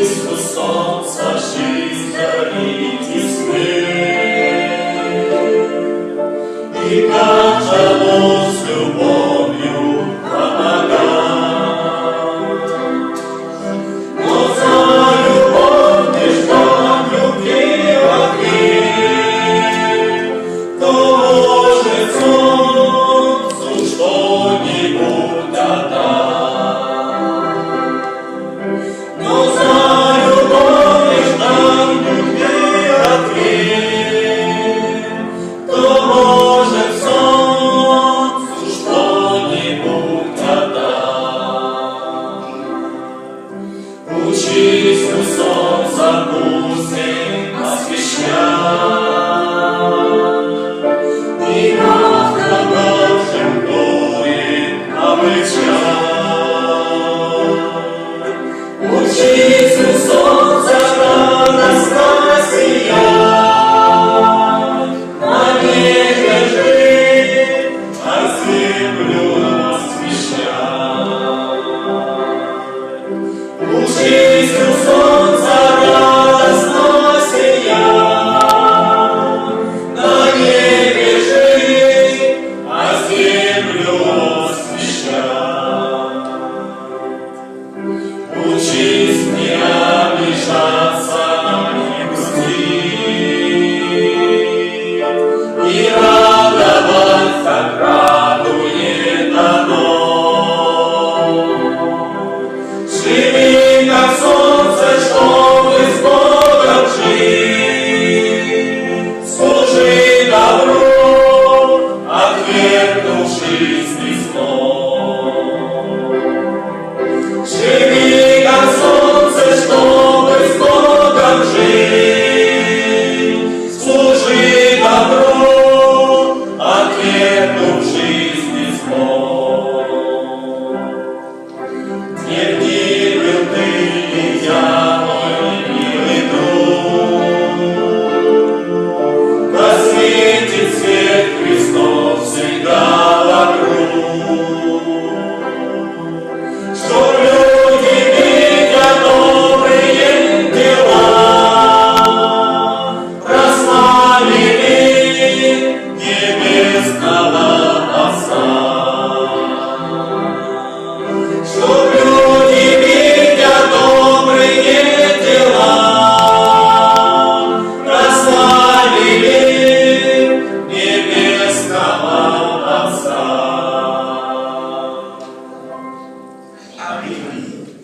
Ісусом жизнь дарить и И каждому с Yeah.